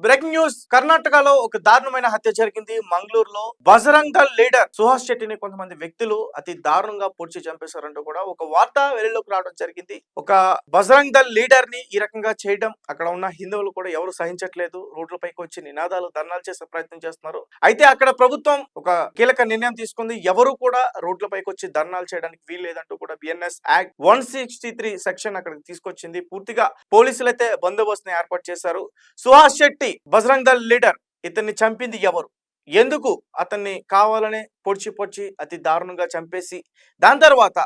Breaking news. కర్ణాటకలో ఒక దారుణమైన హత్య జరిగింది. మంగళూరులో బజరంగ్ దళ్ లీడర్ సుహాస్ శెట్టిని కొంతమంది వ్యక్తులు అతి దారుణంగా పొడిచి చంపేశారంటూ కూడా ఒక వార్త వెలుగులోకి రావడం జరిగింది. ఒక బజరంగ్ దళ్ లీడర్ని ఈ రకంగా చేయడం అక్కడ ఉన్న హిందువులు కూడా ఎవరు సహించట్లేదు. రోడ్లపైకి వచ్చి నినాదాలు ధర్నాలు చేసే ప్రయత్నం చేస్తున్నారు. అయితే అక్కడ ప్రభుత్వం ఒక కీలక నిర్ణయం తీసుకుంది. ఎవరు కూడా రోడ్లపైకి వచ్చి ధర్నాలు చేయడానికి వీల్లేదంటూ కూడా BNS act one sixty three section అక్కడికి తీసుకొచ్చింది. పూర్తిగా పోలీసులు అయితే బందోబస్తుని ఏర్పాటు చేశారు. సుహాస్ శెట్టి బజరంగ్ దళ్ లీడర్ ఇతన్ని చంపింది ఎవరు? ఎందుకు అతన్ని కావాలనే పొడిచి పొడిచి అతి దారుణంగా చంపేసి దాని తర్వాత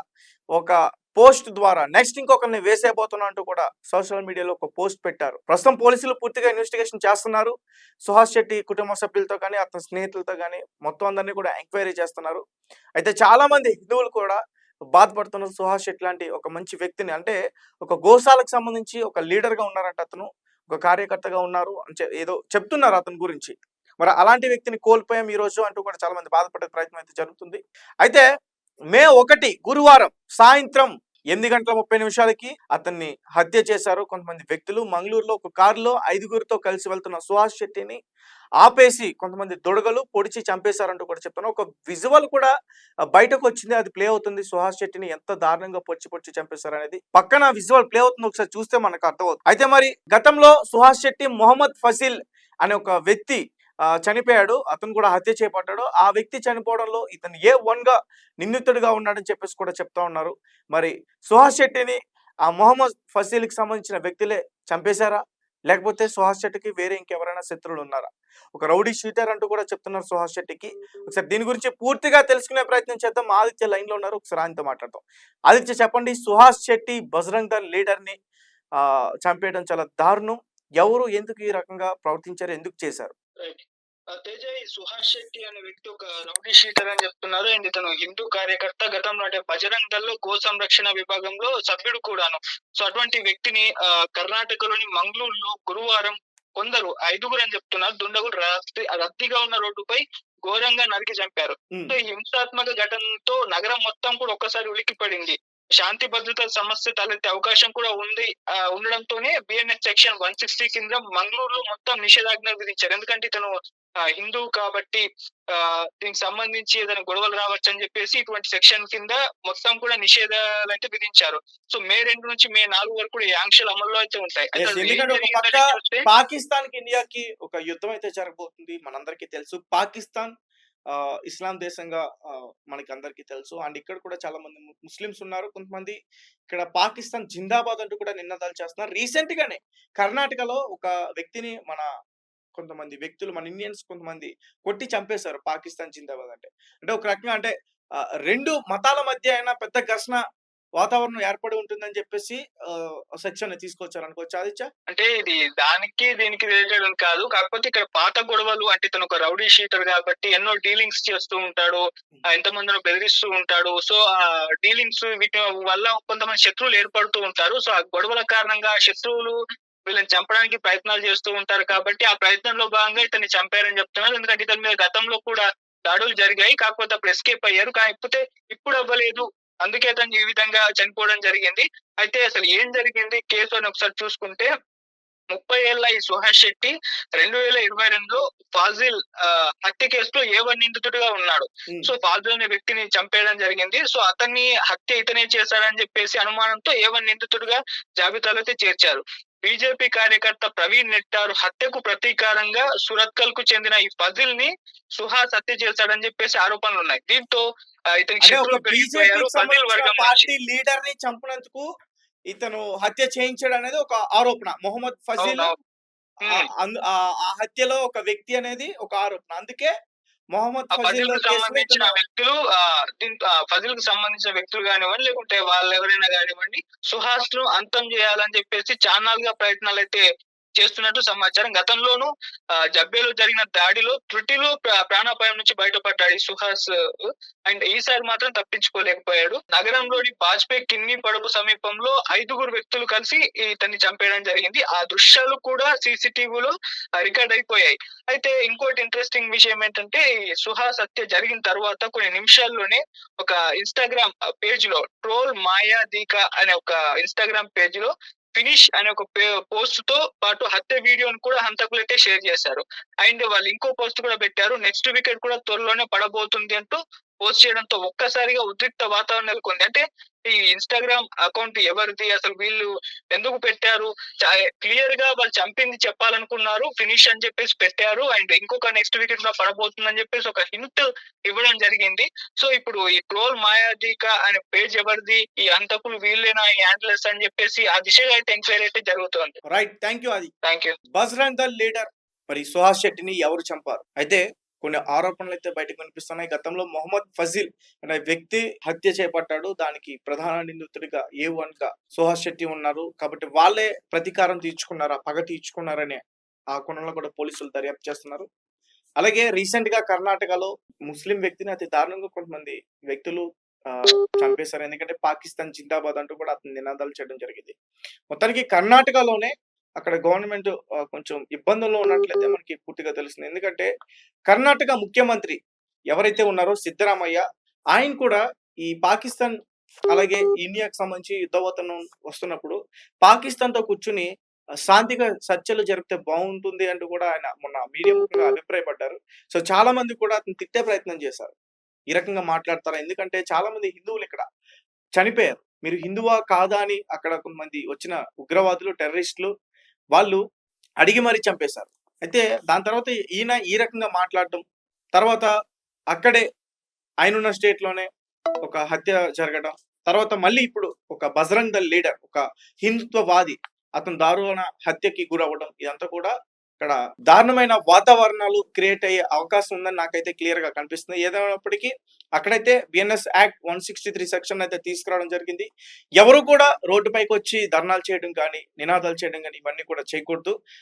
ఒక పోస్ట్ ద్వారా నెక్స్ట్ ఇంకొకరిని వేసేయబోతున్నా అంటూ కూడా సోషల్ మీడియాలో ఒక పోస్ట్ పెట్టారు. ప్రస్తుతం పోలీసులు పూర్తిగా ఇన్వెస్టిగేషన్ చేస్తున్నారు. సుహాస్ శెట్టి కుటుంబ సభ్యులతో కానీ అతని స్నేహితులతో కానీ మొత్తం అందరినీ కూడా ఎంక్వైరీ చేస్తున్నారు. అయితే చాలా మంది హిందువులు కూడా బాధపడుతున్నారు సుహాస్ శెట్టి లాంటి ఒక మంచి వ్యక్తిని. అంటే ఒక గోశాలకు సంబంధించి ఒక లీడర్గా ఉన్నారంట అతను. ఒక కార్యకర్తగా ఉన్నారు అని ఏదో చెప్తున్నారు అతని గురించి. మరి అలాంటి వ్యక్తిని కోల్పోయాం ఈ రోజు అంటూ కూడా చాలా మంది బాధపడే ప్రయత్నం అయితే జరుగుతుంది. అయితే మే ఒకటి గురువారం సాయంత్రం ఎనిమిది గంటల ముప్పై నిమిషాలకి అతన్ని హత్య చేశారు. కొంతమంది వ్యక్తులు మంగళూరులో ఒక కారులో ఐదుగురితో కలిసి వెళ్తున్న సుహాస్ శెట్టిని ఆపేసి కొంతమంది దొడగలు పొడిచి చంపేశారంటూ కూడా చెప్తున్నారు. ఒక విజువల్ కూడా బయటకు వచ్చింది. అది ప్లే అవుతుంది. సుహాస్ శెట్టిని ఎంత దారుణంగా పొడిచి పొడిచి చంపేశారు అనేది పక్కన విజువల్ ప్లే అవుతుంది. ఒకసారి చూస్తే మనకు అర్థమవుతుంది. అయితే మరి గతంలో సుహాస్ శెట్టి మొహమ్మద్ ఫసిల్ అనే ఒక వ్యక్తి చనిపోయాడు. అతను కూడా హత్య చేపట్టాడు ఆ వ్యక్తి చనిపోవడంలో ఇతను ఏ వన్గా నిందితుడిగా ఉన్నాడని చెప్పేసి కూడా చెప్తా ఉన్నారు. మరి సుహాస్ శెట్టిని ఆ మొహమ్మద్ ఫసీల్కి సంబంధించిన వ్యక్తులే చంపేశారా? లేకపోతే సుహాస్ శెట్టికి వేరే ఇంకెవరైనా శత్రువులు ఉన్నారా? ఒక రౌడీ షీటర్ అంటూ కూడా చెప్తున్నారు సుహాస్ శెట్టికి. ఒకసారి దీని గురించి పూర్తిగా తెలుసుకునే ప్రయత్నం చేద్దాం. ఆదిత్య లైన్లో ఉన్నారు. ఒకసారి ఆయనతో మాట్లాడతాం ఆదిత్య చెప్పండి. సుహాస్ శెట్టి బజరంగ్ దళ్ లీడర్ని ఆ చంపేయడం చాలా దారుణం. ఎవరు ఎందుకు ఈ రకంగా ప్రవర్తించారు? ఎందుకు చేశారు? రైట్ ఆ, తేజ ఈ సుహాస్ శెట్టి అనే వ్యక్తి ఒక రౌడీ షీటర్ అని చెప్తున్నారు. అండ్ ఇతను హిందూ కార్యకర్త గతంలో అంటే బజరంగ్ దళ్ళో గో సంరక్షణ విభాగంలో సభ్యుడు కూడాను. సో అటువంటి వ్యక్తిని ఆ, కర్ణాటకలోని మంగళూరులో గురువారం కొందరు ఐదుగురు అని చెప్తున్నారు. దుండగులు రద్దీ రద్దీగా ఉన్న రోడ్డుపై ఘోరంగా నరికి చంపారు. ఉమ్, సో ఈ హింసాత్మక ఘటనతో నగరం మొత్తం కూడా ఒక్కసారి ఉలిక్కి పడింది శాంతి భద్రత సమస్య తలెత్తే అవకాశం కూడా ఉంది. ఉండడంతోనే బిఎన్ఎస్ సెక్షన్ వన్ సిక్స్టీ కింద మంగళూరులో మొత్తం నిషేధాజ్ఞ విధించారు. ఎందుకంటే ఇతను ఆ, హిందువు కాబట్టి ఆ దీనికి సంబంధించి ఏదైనా గొడవలు రావచ్చు అని చెప్పేసి ఇటువంటి సెక్షన్ కింద మొత్తం కూడా నిషేధాలు అయితే విధించారు. సో మే రెండు నుంచి మే నాలుగు వరకు కూడా ఈ ఆంక్షలు అమల్లో అయితే ఉంటాయి. పాకిస్తాన్కి ఇండియాకి ఒక యుద్ధం అయితే జరగబోతుంది. మనందరికీ తెలుసు పాకిస్తాన్ ఇస్లాం దేశంగా ఆ, మనకి అందరికీ తెలుసు. అండ్ ఇక్కడ కూడా చాలా మంది ముస్లిమ్స్ ఉన్నారు. కొంతమంది ఇక్కడ పాకిస్తాన్ జిందాబాద్ అంటూ కూడా నినాదాలు చేస్తున్నారు. రీసెంట్ గానే కర్ణాటకలో ఒక వ్యక్తిని మన కొంతమంది వ్యక్తులు మన ఇండియన్స్ కొంతమంది కొట్టి చంపేశారు పాకిస్తాన్ జిందాబాద్ అంటే. అంటే ఒక రకంగా అంటే రెండు మతాల మధ్య అయినా పెద్ద ఘర్షణ వాతావరణం ఏర్పడి ఉంటుందని చెప్పేసి సెక్షన్ తీసుకొచ్చారు అనుకోవచ్చు ఆదిత్య? అంటే ఇది దానికి దీనికి రిలేటెడ్ కాదు. కాకపోతే ఇక్కడ పాత గొడవలు అంటే ఇతను ఒక రౌడీ షీటర్ కాబట్టి ఎన్నో డీలింగ్స్ చేస్తూ ఉంటాడు ఎంతమందిని బెదిరిస్తూ ఉంటాడు. సో ఆ డీలింగ్స్ వీటి వల్ల కొంతమంది శత్రువులు ఏర్పడుతూ ఉంటారు. సో ఆ గొడవల కారణంగా శత్రువులు వీళ్ళని చంపడానికి ప్రయత్నాలు చేస్తూ ఉంటారు కాబట్టి ఆ ప్రయత్నంలో భాగంగా ఇతన్ని చంపారని చెప్తున్నారు. ఎందుకంటే ఇతని మీద గతంలో కూడా దాడులు జరిగాయి. కాకపోతే అప్పుడు ఎస్కేప్ అయ్యారు. కాకపోతే ఇప్పుడు అవ్వలేదు. అందుకే అతను ఈ విధంగా చనిపోవడం జరిగింది. అయితే అసలు ఏం జరిగింది? కేసు అని ఒకసారి చూసుకుంటే ముప్పై ఏళ్ళ ఈ సుహాస్ శెట్టి రెండు వేల ఇరవై రెండులో ఫాజిల్ ఆ, హత్య కేసులో ఏ వన్ నిందితుడిగా ఉన్నాడు. సో ఫాజిల్ అనే వ్యక్తిని చంపేయడం జరిగింది. సో అతన్ని హత్య ఇతనే చేశాడని చెప్పేసి అనుమానంతో ఏ వన్ నిందితుడిగా జాబితాలో అయితే చేర్చారు. బీజేపీ కార్యకర్త ప్రవీణ్ నెట్టారు హత్యకు ప్రతీకారంగా సురత్కల్కు చెందిన ఈ ఫజిల్ని సుహాస్ హత్య చేశాడని చెప్పేసి ఆరోపణలు ఉన్నాయి. దీంతో. పార్టీ లీడర్ని చంపినందుకు ఇతను హత్య చేయించాడు అనేది ఒక ఆరోపణ. మొహమ్మద్ ఫజీల్ ఆ హత్యలో ఒక వ్యక్తి అనేది ఒక ఆరోపణ. అందుకే మొహమ్మద్ ఫజీల్కు సంబంధించిన వ్యక్తులు ఆ దీంతో ఆ ఫజిల్కు సంబంధించిన వ్యక్తులు కానివ్వండి లేకుంటే వాళ్ళు ఎవరైనా కానివ్వండి సుహాస్ను అంతం చేయాలని చెప్పేసి చాన్నాళ్ళుగా ప్రయత్నాలు అయితే చేస్తున్నట్టు సమాచారం. గతంలోనూ జబ్బేలో జరిగిన దాడిలో త్రుటిలో ప్రాణాపాయం నుంచి బయటపడ్డాడు సుహాస్ అండ్ ఈసారి మాత్రం తప్పించుకోలేకపోయాడు. నగరంలోని బాజ్పేయి కిన్ని పడుపు సమీపంలో ఐదుగురు వ్యక్తులు కలిసి ఇతన్ని చంపేయడం జరిగింది. ఆ దృశ్యాలు కూడా సీసీటీవీలో రికార్డ్ అయిపోయాయి. అయితే ఇంకోటి ఇంట్రెస్టింగ్ విషయం ఏంటంటే ఈ సుహాస్ హత్య జరిగిన తర్వాత కొన్ని నిమిషాల్లోనే ఒక ఇన్స్టాగ్రామ్ పేజ్లో ట్రోల్ మాయా దీకా అనే ఒక ఇన్స్టాగ్రామ్ పేజ్లో ఫినిష్ అనే ఒక పోస్ట్తో పాటు హత్య వీడియోని కూడా హంతకులు అయితే షేర్ చేశారు. అండ్ వాళ్ళు ఇంకో పోస్ట్ కూడా పెట్టారు. నెక్స్ట్ వికెట్ కూడా త్వరలోనే పడబోతుంది అంటూ పోస్ట్ చేయడంతో ఒక్కసారిగా ఉద్రిక్త వాతావరణం నెలకొంది అంటే ఈ ఇన్స్టాగ్రామ్ అకౌంట్ ఎవరిది? అసలు వీళ్ళు ఎందుకు పెట్టారు? క్లియర్గా వాళ్ళు చంపింది చెప్పాలనుకున్నారు. ఫినిష్ అని చెప్పేసి పెట్టారు. అండ్ ఇంకొక నెక్స్ట్ వికెట్ కూడా పడబోతుందని చెప్పేసి ఒక హింట్ ఇవ్వడం జరిగింది. సో ఇప్పుడు ఈ ట్రోల్ మాయాదీక అనే పేజ్ ఎవరిది? ఈ అంతకులు వీళ్ళేనా? ఈ హ్యాండ్లెస్ అని చెప్పేసి ఆ దిశగా అయితే ఎంక్వైరీ అయితే జరుగుతోంది. రైట్ థ్యాంక్ యూ అది thank you Bajrang Dal leader మరి సుహాస్ శెట్టిని ఎవరు చంపారు? అయితే కొన్ని ఆరోపణలు అయితే బయటకు కనిపిస్తున్నాయి గతంలో మొహమ్మద్ ఫజిల్ అనే వ్యక్తి హత్య చేపట్టాడు. దానికి ప్రధాన నిందితుడిగా ఏ వన్గా సుహాస్ శెట్టి ఉన్నారు. కాబట్టి వాళ్ళే ప్రతీకారం తీర్చుకున్నారా పగ తీర్చుకున్నారనే ఆ కోణంలో కూడా పోలీసులు దర్యాప్తు చేస్తున్నారు. అలాగే రీసెంట్గా కర్ణాటకలో ముస్లిం వ్యక్తిని అతి దారుణంగా కొంతమంది వ్యక్తులు ఆ, చంపేశారు. ఎందుకంటే పాకిస్తాన్ జిందాబాద్ అంటూ కూడా అతను నినాదాలు చేయడం జరిగింది. మొత్తానికి కర్ణాటకలోనే అక్కడ గవర్నమెంట్ కొంచెం ఇబ్బందుల్లో ఉన్నట్లయితే మనకి పూర్తిగా తెలుస్తుంది. ఎందుకంటే కర్ణాటక ముఖ్యమంత్రి ఎవరైతే ఉన్నారో సిద్ధరామయ్య ఆయన కూడా ఈ పాకిస్తాన్ అలాగే ఇండియాకి సంబంధించి యుద్ధవతనం వస్తున్నప్పుడు పాకిస్తాన్తో కూర్చుని శాంతిగా చర్చలు జరిపితే బాగుంటుంది అంటూ కూడా ఆయన మొన్న మీడియా ముఖంగా అభిప్రాయపడ్డారు. సో చాలా మంది కూడా అతను తిట్టే ప్రయత్నం చేశారు. ఈ రకంగా మాట్లాడతారా? ఎందుకంటే చాలా మంది హిందువులు ఇక్కడ చనిపోయారు. మీరు హిందువా కాదా అని అక్కడ కొంతమంది వచ్చిన ఉగ్రవాదులు టెర్రరిస్టులు వాళ్ళు అడిగి మరీ చంపేశారు. అయితే దాని తర్వాత ఈయన ఈ రకంగా మాట్లాడటం తర్వాత అక్కడే ఆయన ఉన్న స్టేట్లోనే ఒక హత్య జరగడం తర్వాత మళ్ళీ ఇప్పుడు ఒక బజరంగ్ దల్ లీడర్ ఒక హిందుత్వవాది అతను దారుణ హత్యకి గురవ్వడం ఇదంతా కూడా ఇక్కడ దారుణమైన వాతావరణాలు క్రియేట్ అయ్యే అవకాశం ఉందని నాకైతే క్లియర్గా కనిపిస్తుంది. ఏదైనప్పటికీ అక్కడైతే BNS act one sixty three section అయితే తీసుకురావడం జరిగింది. ఎవరు కూడా రోడ్డుపైకి వచ్చి ధర్నాలు చేయడం కానీ నినాదాలు చేయడం కానీ ఇవన్నీ కూడా చేయకూడదు.